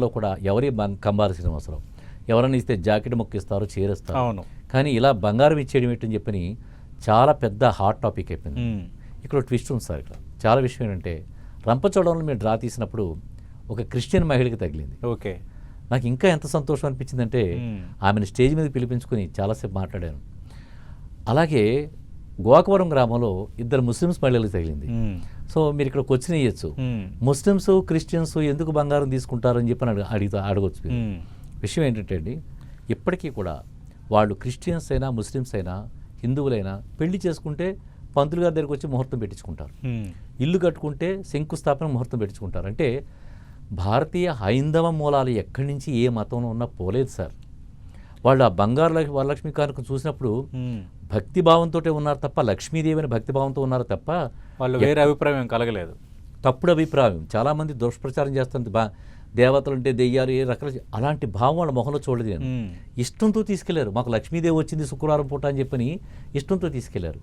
లో కూడా ఎవరి బం- కంబాల శ్రీనివాసరావు ఎవరైనా ఇస్తే జాకెట్ మొక్కిస్తారు చేరుస్తారు. అవును. కానీ ఇలా బంగారం ఇచ్చేయడం ఏంటని చెప్పని చాలా పెద్ద హాట్ టాపిక్ అయిపోయింది. ఇక్కడ ట్విస్ట్ ఉంది సార్ ఇక్కడ. చాలా విషయం ఏంటంటే రంపచోడవరంలో మీరు డ్రా తీసినప్పుడు ఒక క్రిస్టియన్ మహిళకి తగిలింది. ఓకే. నాకు ఇంకా ఎంత సంతోషం అనిపించిందంటే. ఆమెను స్టేజ్ మీద పిలిపించుకుని చాలాసేపు మాట్లాడాను. అలాగే గోకవరం గ్రామంలో ఇద్దరు ముస్లిమ్స్ మహిళలకు తగిలింది. సో మీరు ఇక్కడ క్వశ్చన్ వేయచ్చు ఉమ్. ముస్లిమ్స్ క్రిస్టియన్స్ ఎందుకు బంగారం తీసుకుంటారు అని చెప్పి అడుగు- అడుగుతా. ఉమ్. విషయం ఏంటంటే అండి ఇప్పటికీ కూడా వాళ్ళు క్రిస్టియన్స్ అయినా ముస్లిమ్స్ అయినా హిందువులైనా పెళ్ళి చేసుకుంటే పంతులు గారి దగ్గరికి వచ్చి ముహూర్తం పెట్టించుకుంటారు. ఇల్లు కట్టుకుంటే శంకుస్థాపన ముహూర్తం పెట్టించుకుంటారు అంటే భారతీయ హైందవ మూలాలు ఎక్కడి నుంచి ఏ మతంలో ఉన్నా పోలేదు సార్ వాళ్ళు ఆ బంగారు లక్ష్మి వరలక్ష్మి కానుక చూసినప్పుడు ఉమ్. భక్తి భావంతో ఉన్నారు తప్ప లక్ష్మీదేవి అని భక్తి భావంతో ఉన్నారు తప్ప వాళ్ళు వేరే అభిప్రాయం ఏం కలగలేదు తప్పుడు అభిప్రాయం చాలామంది దుష్ప్రచారం చేస్తుంది బా దేవతలు అంటే దెయ్యాలు ఏ రకాల అలాంటి భావం వాళ్ళ మొహంలో చూడలేదు నేను. ఇష్టంతో తీసుకెళ్ళారు మాకు లక్ష్మీదేవి వచ్చింది శుక్రవారం పూట అని చెప్పని ఇష్టంతో తీసుకెళ్ళారు